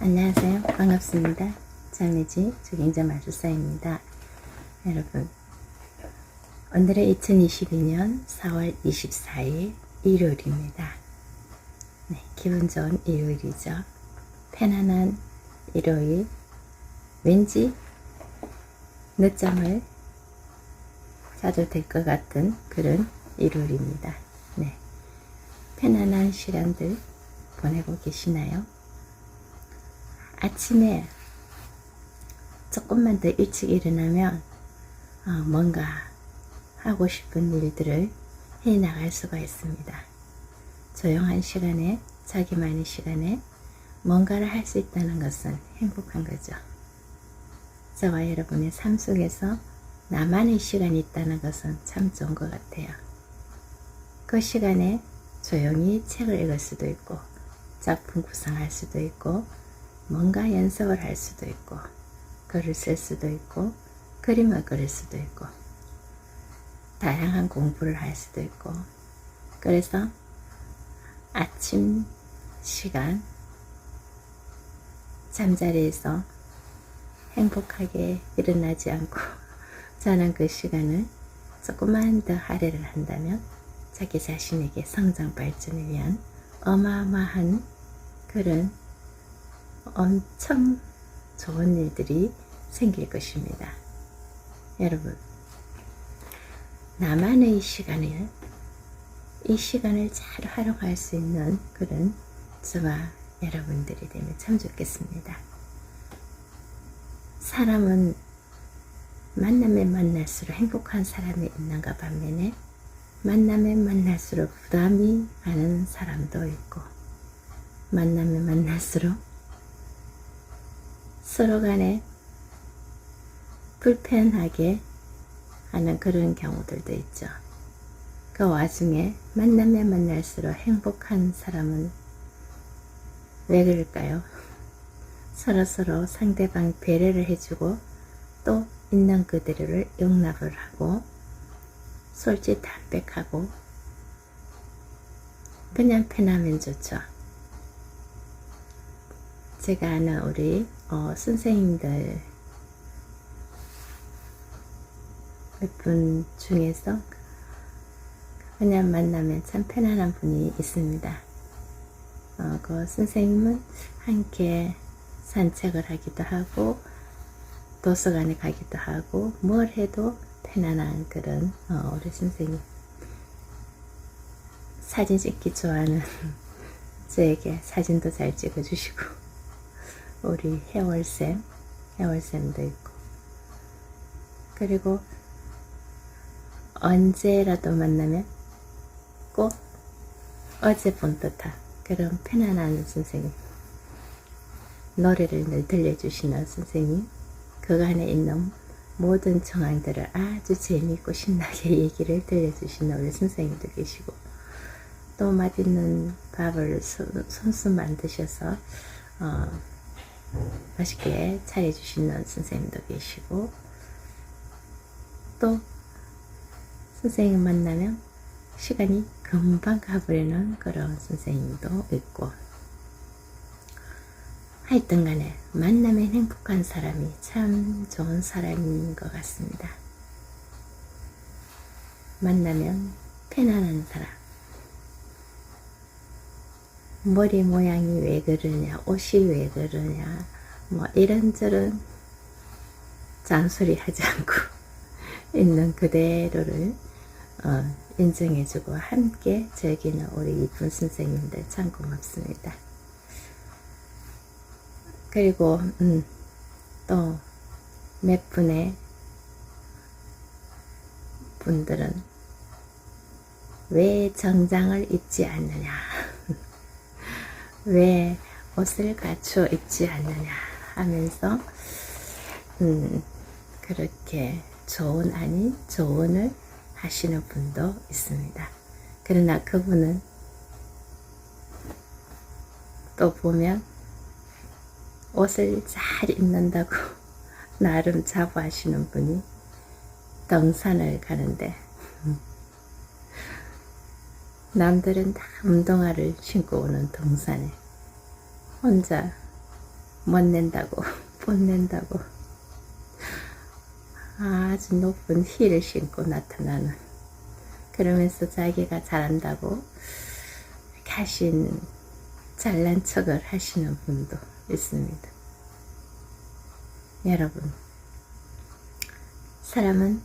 안녕하세요. 반갑습니다. 장례지 주경자 말수사입니다. 여러분, 오늘은 2022년 4월 24일 일요일입니다. 네, 기분 좋은 일요일이죠. 편안한 일요일. 왠지 늦잠을 자도 될 것 같은 그런 일요일입니다. 네. 편안한 시간들 보내고 계시나요? 아침에 조금만 더 일찍 일어나면 어, 뭔가 하고 싶은 일들을 해 나갈 수가 있습니다. 조용한 시간에 자기만의 시간에 뭔가를 할 수 있다는 것은 행복한 거죠. 저와 여러분의 삶 속에서 나만의 시간이 있다는 것은 참 좋은 것 같아요. 그 시간에 조용히 책을 읽을 수도 있고 작품 구상할 수도 있고 뭔가 연습을 할 수도 있고 글을 쓸 수도 있고 그림을 그릴 수도 있고 다양한 공부를 할 수도 있고. 그래서 아침 시간 잠자리에서 행복하게 일어나지 않고 자는 그 시간을 조금만 더 할애를 한다면 자기 자신에게 성장 발전을 위한 어마어마한 그런 엄청 좋은 일들이 생길 것입니다. 여러분, 나만의 시간을, 이 시간을 잘 활용할 수 있는 그런 저와 여러분들이 되면 참 좋겠습니다. 사람은 만나면 만날수록 행복한 사람이 있는가 반면에 만나면 만날수록 부담이 가는 사람도 있고 만나면 만날수록 서로 간에 불편하게 하는 그런 경우들도 있죠. 그 와중에 만나면 만날수록 행복한 사람은 왜 그럴까요? 서로서로 상대방 배려를 해주고 또 있는 그대로를 용납을 하고 솔직 담백하고 그냥 편하면 좋죠. 제가 아는 우리 어, 선생님들 몇 분 중에서 그냥 만나면 참 편안한 분이 있습니다. 어, 그 선생님은 함께 산책을 하기도 하고 도서관에 가기도 하고 뭘 해도 편안한 그런 어, 우리 선생님 사진 찍기 좋아하는 저에게 사진도 잘 찍어주시고 우리 해월쌤 해월쌤도 있고. 그리고 언제라도 만나면 꼭 어제 본 듯한 그런 편안한 선생님 노래를 늘 들려주시는 선생님 그 안에 있는 모든 정황들을 아주 재미있고 신나게 얘기를 들려주시는 우리 선생님도 계시고 또 맛있는 밥을 손수 만드셔서 어, 맛있게 차려주시는 선생님도 계시고 또 선생님 만나면 시간이 금방 가버리는 그런 선생님도 있고 하여튼 간에 만나면 행복한 사람이 참 좋은 사람인 것 같습니다. 만나면 편안한 사람. 머리 모양이 왜 그러냐, 옷이 왜 그러냐, 뭐 이런저런 잔소리 하지 않고 있는 그대로를 어, 인정해주고 함께 즐기는 우리 이쁜 선생님들 참 고맙습니다. 그리고 음, 또몇 분의 분들은 왜 정장을 입지 않느냐 왜 옷을 갖추어 입지 않느냐 하면서 음, 그렇게 좋은 아닌 조언을 하시는 분도 있습니다. 그러나 그분은 또 보면 옷을 잘 입는다고 나름 자부하시는 분이 등산을 가는데 남들은 다 운동화를 신고 오는 등산에 혼자 못 낸다고, 못 낸다고. 아주 높은 힐을 신고 나타나는. 그러면서 자기가 잘한다고 가신 잘난 척을 하시는 분도 있습니다. 여러분, 사람은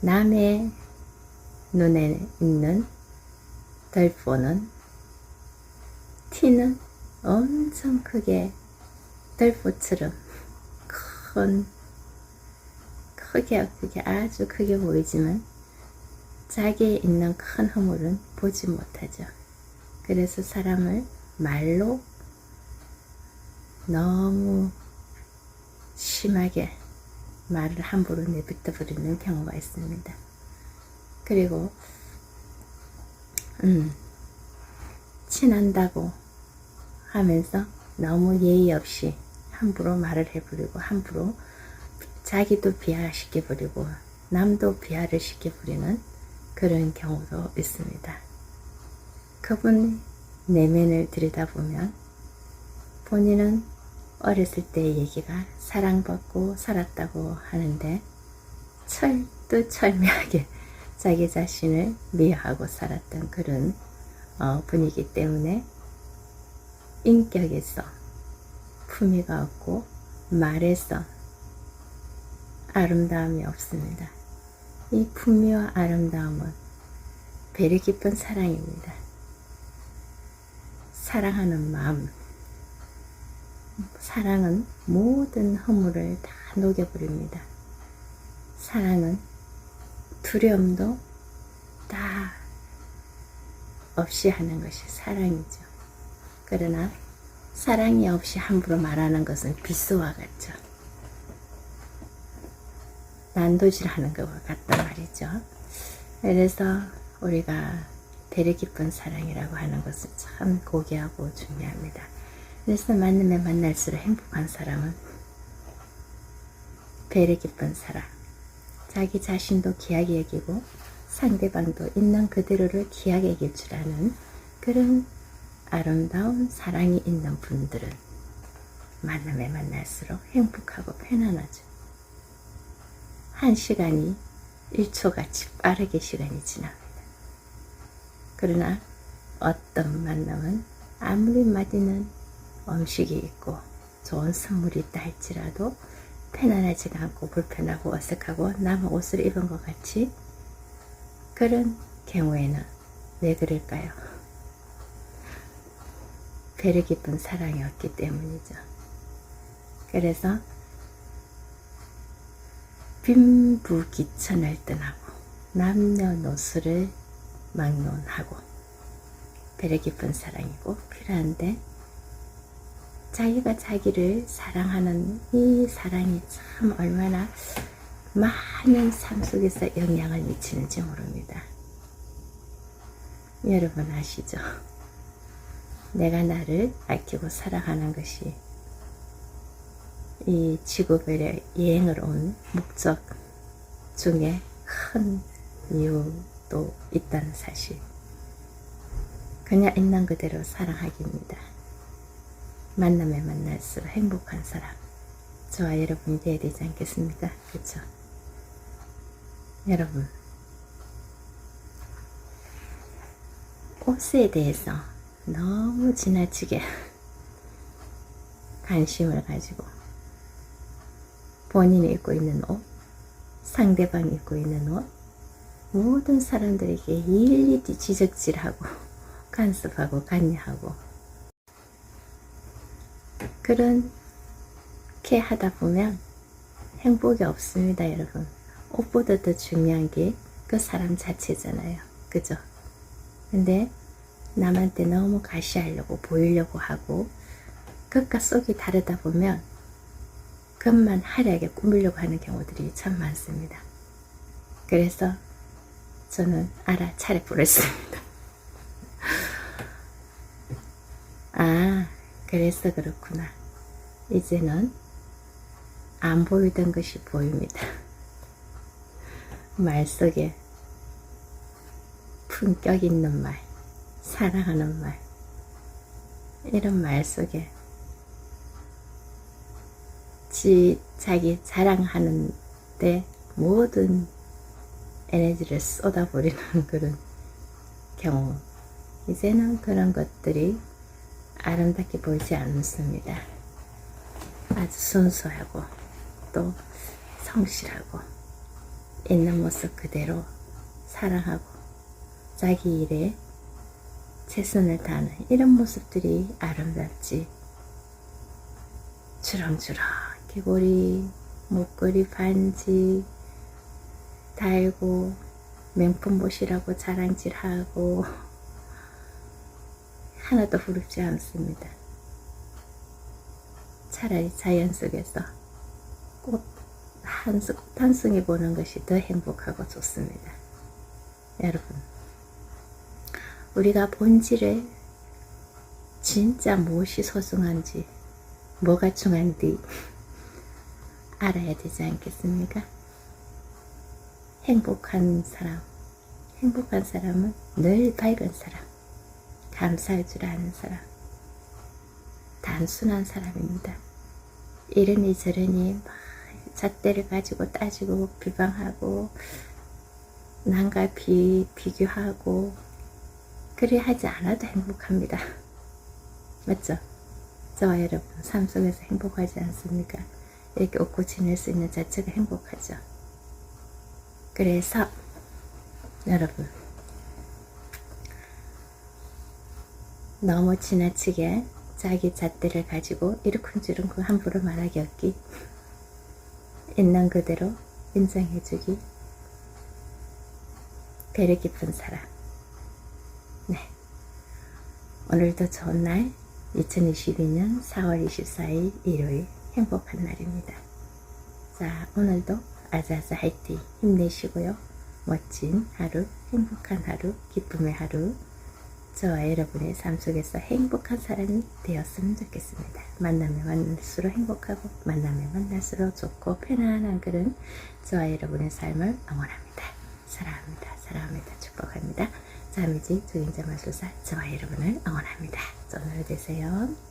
남의 눈에 있는 덜보는 티는 엄청 크게 덜보처럼 큰 크게 크게 아주 크게 보이지만 자기에 있는 큰 허물은 보지 못하죠. 그래서 사람을 말로 너무 심하게 말을 함부로 내뱉어 버리는 경우가 있습니다. 그리고 음, 친한다고 하면서 너무 예의 없이 함부로 말을 해버리고 함부로 자기도 비하시켜버리고 남도 비하를 시켜버리는 그런 경우도 있습니다. 그분 내면을 들여다보면 본인은 어렸을 때의 얘기가 사랑받고 살았다고 하는데 철두철미하게 자기 자신을 미워하고 살았던 그런 어, 분이기 때문에 인격에서 품위가 없고 말에서 아름다움이 없습니다. 이 품위와 아름다움은 배려 깊은 사랑입니다. 사랑하는 마음. 사랑은 모든 허물을 다 녹여버립니다. 사랑은 두려움도 다 없이 하는 것이 사랑이죠. 그러나 사랑이 없이 함부로 말하는 것은 비스와 같죠. 난도질 하는 것과 같단 말이죠. 그래서 우리가 배려 깊은 사랑이라고 하는 것은 참 고귀하고 중요합니다. 그래서 만남에 만날수록 행복한 사람은 배려 깊은 사랑, 자기 자신도 귀하게 여기고 상대방도 있는 그대로를 귀하게 여길 줄 아는 그런 아름다운 사랑이 있는 분들은 만남에 만날수록 행복하고 편안하죠. 한 시간이 1초같이 빠르게 시간이 지납니다. 그러나 어떤 만남은 아무리 맛있는 음식이 있고 좋은 선물이 있다 할지라도 편안하지가 않고 불편하고 어색하고 남의 옷을 입은 것 같이 그런 경우에는 왜 그럴까요? 배려 깊은 사랑이 없기 때문이죠. 그래서 빈부귀천을 떠나고 남녀노소를 막론하고 배려 깊은 사랑이고 필요한데 자기가 자기를 사랑하는 이 사랑이 참 얼마나 많은 삶 속에서 영향을 미치는지 모릅니다. 여러분 아시죠? 내가 나를 아끼고 사랑하는 것이 이 지구별의 여행을 온 목적 중에 큰 이유도 있다는 사실. 그냥 있는 그대로 사랑하기입니다. 만남에 만날수록 행복한 사람. 저와 여러분이 되어야 되지 않겠습니까? 그렇죠? 여러분, 옷에 대해서 너무 지나치게 관심을 가지고 본인이 입고 있는 옷, 상대방이 입고 있는 옷, 모든 사람들에게 일일이 지적질하고 간섭하고 관여하고 그렇게 하다 보면 행복이 없습니다, 여러분. 옷보다 더 중요한 게 그 사람 자체잖아요. 그죠? 근데 남한테 너무 가시하려고 보이려고 하고 겉과 속이 다르다 보면 겉만 화려하게 꾸미려고 하는 경우들이 참 많습니다. 그래서 저는 알아차려 부렸습니다. 아, 그래서 그렇구나. 이제는 안 보이던 것이 보입니다. 말 속에 품격 있는 말, 사랑하는 말, 이런 말 속에 지 자기 자랑하는데 모든 에너지를 쏟아버리는 그런 경우 이제는 그런 것들이 아름답게 보이지 않습니다. 아주 순수하고 또 성실하고 있는 모습 그대로 사랑하고 자기 일에 최선을 다하는 이런 모습들이 아름답지 주렁주렁 귀걸이 목걸이 반지 달고 명품 옷이라고 자랑질하고 하나도 부럽지 않습니다. 차라리 자연 속에서 꽃한 단송이 보는 것이 더 행복하고 좋습니다. 여러분, 우리가 본질에 진짜 무엇이 소중한지, 뭐가 중요한지 알아야 되지 않겠습니까? 행복한 사람, 행복한 사람은 늘 밝은 사람, 감사할 줄 아는 사람, 단순한 사람입니다. 이러니 저러니 막 잣대를 가지고 따지고 비방하고 남과 비, 비교하고 그래 하지 않아도 행복합니다. 맞죠? 저와 여러분 삶 속에서 행복하지 않습니까? 이렇게 웃고 지낼 수 있는 자체가 행복하죠. 그래서 여러분 너무 지나치게 자기 잣대를 가지고 이러쿵저러쿵 함부로 말하기 없기. 있는 그대로 인정해주기. 배려 깊은 사람 네. 오늘도 좋은 날 2022년 4월 24일 일요일 행복한 날입니다. 자 오늘도 아자아자 화이팅 힘내시고요. 멋진 하루 행복한 하루 기쁨의 하루 저와 여러분의 삶 속에서 행복한 사람이 되었으면 좋겠습니다. 만나면 만날수록 행복하고 만나면 만날수록 좋고 편안한 그런 저와 여러분의 삶을 응원합니다. 사랑합니다. 사랑합니다. 축복합니다. 자미지 조인자 마술사 저와 여러분을 응원합니다. 좋은 하루 되세요.